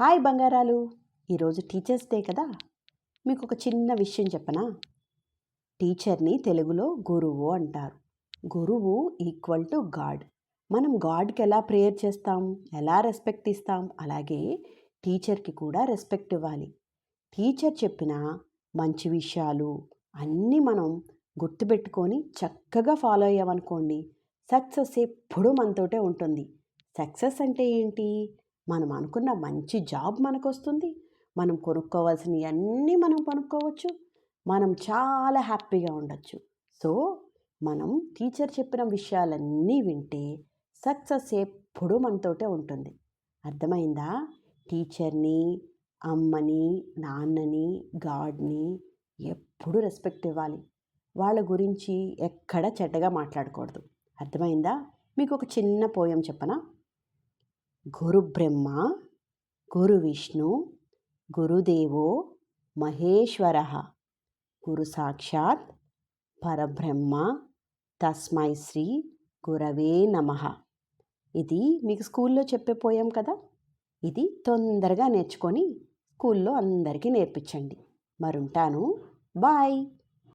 Hi బంగారాలు. ఈరోజు teachers day కదా? మీకు ఒక చిన్న విషయం చెప్పనా? టీచర్ని తెలుగులో గురువు అంటారు. గురువు ఈక్వల్ టు గాడ్. మనం గాడ్కి ఎలా ప్రేయర్ చేస్తాం? ఎలా రెస్పెక్ట్ ఇస్తాం? అలాగే టీచర్కి కూడా రెస్పెక్ట్ ఇవ్వాలి. టీచర్ చెప్పిన మంచి విషయాలు అన్నీ మనం గుర్తుపెట్టుకొని చక్కగా ఫాలో అయ్యామనుకోండి సక్సెస్ ఎప్పుడూ మనతోటే ఉంటుంది. సక్సెస్ అంటే ఏంటి? మనం అనుకున్న మంచి జాబ్ మనకు వస్తుంది మనం కొనుక్కోవాల్సినవి అన్నీ మనం కొనుక్కోవచ్చు. మనం చాలా హ్యాపీగా ఉండొచ్చు. సో మనం టీచర్ చెప్పిన విషయాలన్నీ వింటే సక్సెస్ ఎప్పుడూ మనతోటే ఉంటుంది. అర్థమైందా? టీచర్ని అమ్మని నాన్నని గాడ్ని ఎప్పుడు రెస్పెక్ట్ ఇవ్వాలి. వాళ్ళ గురించి ఎక్కడ చెడ్డగా మాట్లాడకూడదు. అర్థమైందా? మీకు ఒక చిన్న పోయం చెప్పనా? గురు బ్రహ్మ గురు విష్ణు గురుదేవో మహేశ్వర గురు సాక్షాత్ పరబ్రహ్మ తస్మై శ్రీ గురవే నమ. ఇది మీకు స్కూల్లో చెప్పే పోయాం కదా? ఇది తొందరగా నేర్చుకొని స్కూల్లో అందరికీ నేర్పించండి. మరుంటాను. బాయ్.